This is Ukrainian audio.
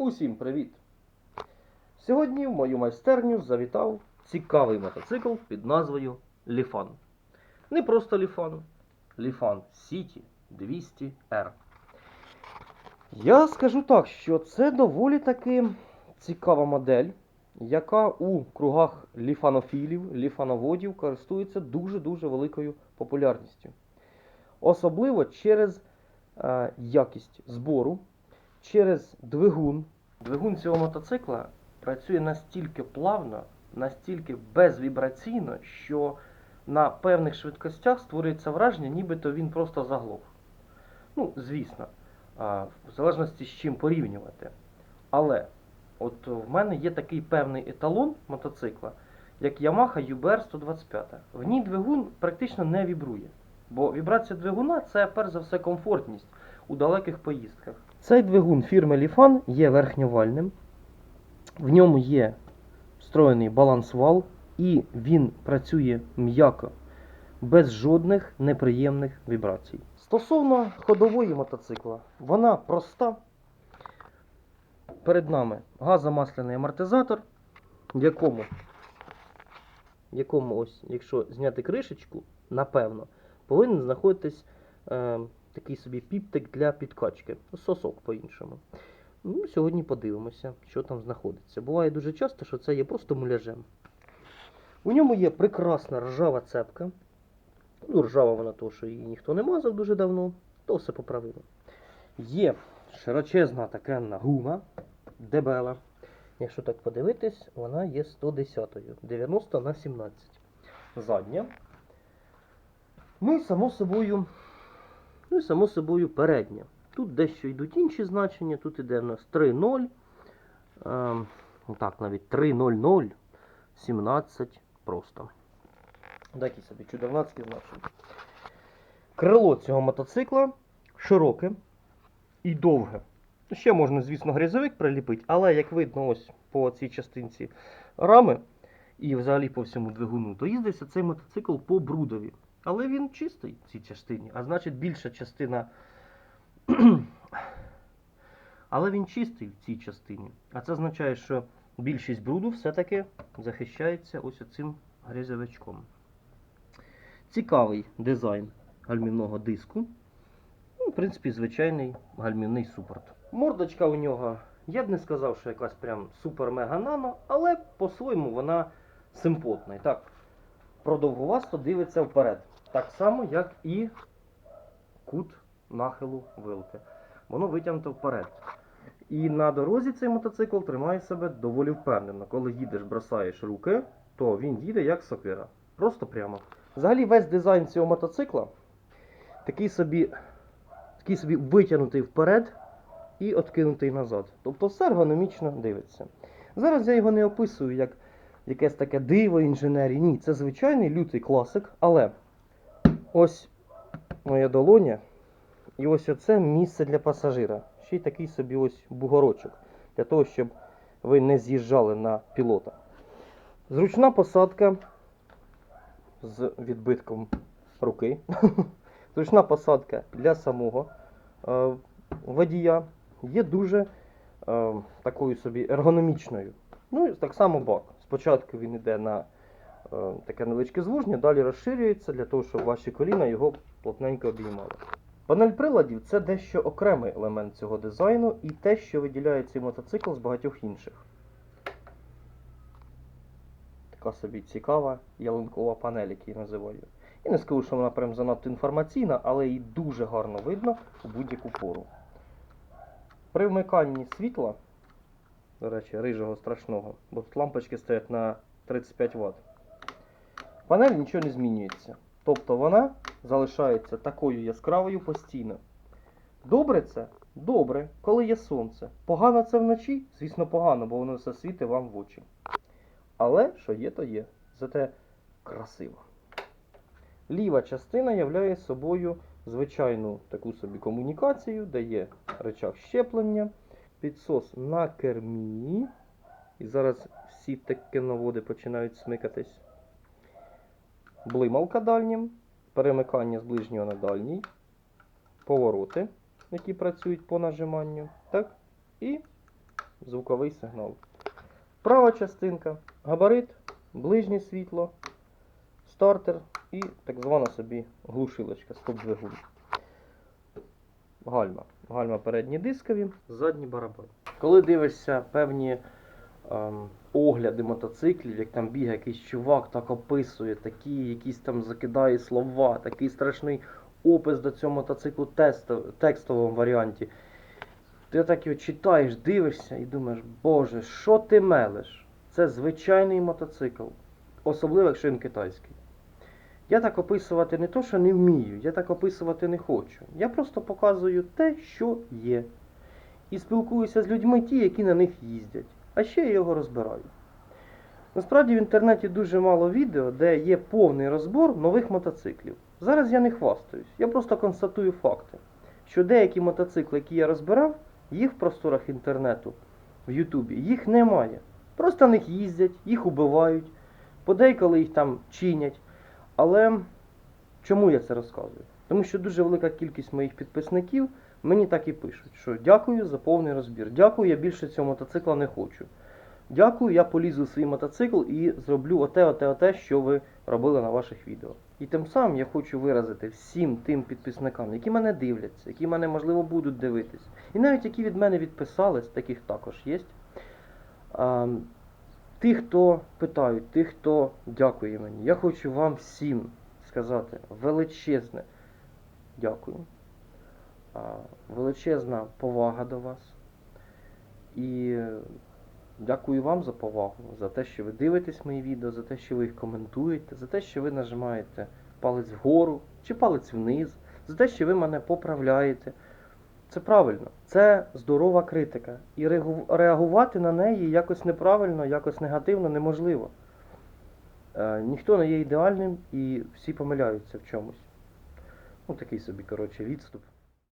Усім привіт! Сьогодні в мою майстерню завітав цікавий мотоцикл під назвою Ліфан. Не просто Ліфан, Ліфан Сіті 200R. Я скажу так, що це доволі таки цікава модель, яка у кругах ліфанофілів, ліфановодів користується дуже-дуже великою популярністю. Особливо через е, якість збору, через двигун. Двигун цього мотоцикла працює настільки плавно, настільки безвібраційно, що на певних швидкостях створюється враження, нібито він просто заглох. Ну, звісно, в залежності з чим порівнювати. Але от в мене є такий певний еталон мотоцикла, як Yamaha UBR 125. В ній двигун практично не вібрує. Бо вібрація двигуна це перш за все комфортність у далеких поїздках. Цей двигун фірми Lifan є верхньовальним. В ньому є встроєний балансвал, і він працює м'яко, без жодних неприємних вібрацій. Стосовно ходової мотоцикла, вона проста. Перед нами газомасляний амортизатор, в якому, в якому ось, якщо зняти кришечку, напевно, повинен знаходитись е, такий собі піптик для підкачки. Сосок по-іншому. Ну, сьогодні подивимося, що там знаходиться. Буває дуже часто, що це є просто муляжем. У ньому є прекрасна ржава цепка. Ну, ржава вона того, що її ніхто не мазав дуже давно, то все поправимо. Є широчезна така гума, дебела. Якщо так подивитись, вона є 110-ю, 90 на 17. Задня. І само собою, ну і само собою передня. Тут дещо йдуть інші значення, тут іде в нас 3.0, ем, так, навіть 3.00, 17 просто. Такі собі чудернацькі значення. Крило цього мотоцикла широке і довге. Ще можна, звісно, грязовик приліпити, але як видно, ось по цій частинці рами і взагалі по всьому двигуну, то їздиться цей мотоцикл по брудові. Але він чистий в цій частині, а значить більша частина. Але він чистий в цій частині. А це означає, що більшість бруду все-таки захищається ось оцим грязовичком. Цікавий дизайн гальмівного диску. Ну, в принципі, звичайний гальмівний супорт. Мордочка у нього, я б не сказав, що якась прям супер-мега-нано, але по-своєму вона симпотна. І так, продовгувасто дивиться вперед. Так само, як і кут нахилу вилки. Воно витягнуто вперед. І на дорозі цей мотоцикл тримає себе доволі впевнено. Коли їдеш, бросаєш руки, то він їде як сокира. Просто прямо. Взагалі весь дизайн цього мотоцикла такий собі, такий собі витягнутий вперед і откинутий назад. Тобто все ергономічно дивиться. Зараз я його не описую як якесь таке диво інженерії. Ні, це звичайний лютий класик, але ось моя долоня. І ось оце місце для пасажира. Ще й такий собі ось бугорочок. Для того, щоб ви не з'їжджали на пілота. Зручна посадка з відбитком руки. Зручна посадка для самого е, водія є дуже е, такою собі ергономічною. Ну і так само бак. Спочатку він йде на таке невеличке звуження, далі розширюється для того, щоб ваші коліна його плотненько обіймали. Панель приладів це дещо окремий елемент цього дизайну і те, що виділяє цей мотоцикл з багатьох інших. Така собі цікава ялинкова панель, як її називаю. Я не скажу, що вона прям занадто інформаційна, але її дуже гарно видно у будь-яку пору. При вмиканні світла, до речі, рижого страшного, бо тут лампочки стоять на 35 Вт. Панель нічого не змінюється. Тобто вона залишається такою яскравою постійно. Добре це? Добре, коли є сонце. Погано це вночі? Звісно, погано, бо воно все світить вам в очі. Але що є, то є. Зате красиво. Ліва частина являє собою звичайну таку собі комунікацію, де є речах щеплення, підсос на кермі. І зараз всі такі наводи починають смикатись. Блималка дальнім, перемикання з ближнього на дальній, повороти, які працюють по нажиманню. Так? І звуковий сигнал. Права частинка, габарит, ближнє світло, стартер і так звана собі глушилочка, стоп-двигун. Гальма. Гальма передні дискові, задні барабан. Коли дивишся певні огляди мотоциклів, як там бігає якийсь чувак, так описує, такі якісь там закидає слова, такий страшний опис до цього мотоциклу тестов, текстовому варіанті. Ти так його читаєш, дивишся і думаєш, боже, що ти мелиш? Це звичайний мотоцикл, особливо якщо він китайський. Я так описувати не то, що не вмію, я так описувати не хочу. Я просто показую те, що є. І спілкуюся з людьми ті, які на них їздять. А ще я його розбираю. Насправді в інтернеті дуже мало відео, де є повний розбор нових мотоциклів. Зараз я не хвастаюсь, я просто констатую факти, що деякі мотоцикли, які я розбирав, їх в просторах інтернету, в Ютубі, їх немає. Просто на них їздять, їх убивають, подейколи їх там чинять. Але чому я це розказую? Тому що дуже велика кількість моїх підписників мені так і пишуть, що дякую за повний розбір. Дякую, я більше цього мотоцикла не хочу. Дякую, я полізу в свій мотоцикл і зроблю оте, оте, оте, що ви робили на ваших відео. І тим самим я хочу виразити всім тим підписникам, які мене дивляться, які мене, можливо, будуть дивитись. І навіть які від мене відписались, таких також є. Тих, хто питають, тих, хто дякує мені. Я хочу вам всім сказати величезне дякую. Величезна повага до вас. І дякую вам за повагу, за те, що ви дивитесь мої відео, за те, що ви їх коментуєте, за те, що ви нажимаєте палець вгору чи палець вниз, за те, що ви мене поправляєте. Це правильно, це здорова критика. І реагувати на неї якось неправильно, якось негативно неможливо. Е, ніхто не є ідеальним і всі помиляються в чомусь. Ну, такий собі, коротше, відступ.